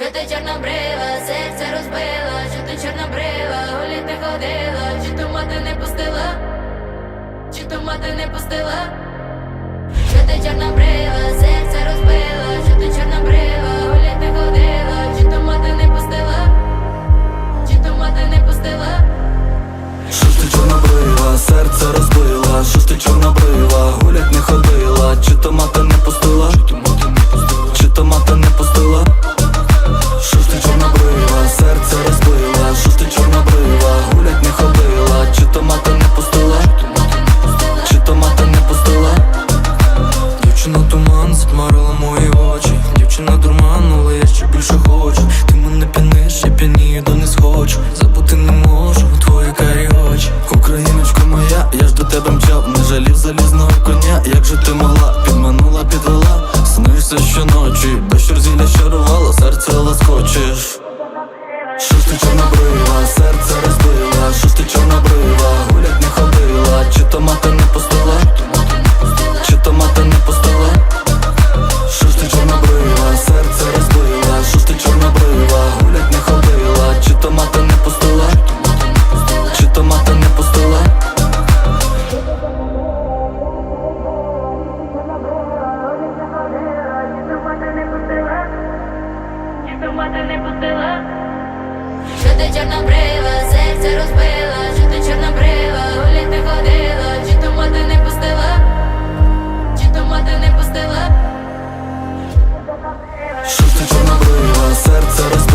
Що ти чорнобрива, серце розбила, що ти чорнобрива, гулять не ходила, чи то мати не пустила, чи то мати не пустила, що ти чорнобрива, серце розбила, що ти чорнобрива, гулять не ходила, чи то мати не пустила, чи то мати не пустила. Що ж ти чорнобрива, серце розбила, що ж ти чорнобрива, тебе мчав Не жалів залізного коня, як же ти могла? Підманула, підвела, снишся щоночі. Без зілля чарувала, серце ласкочеш мати не пустила. Що ти чорнобрила, серце розбила, що ти чорнобрила, гулі ти ходила, чи то мати не пустила, чи то мати не пустила. Що ти чорнобрила, серце розбила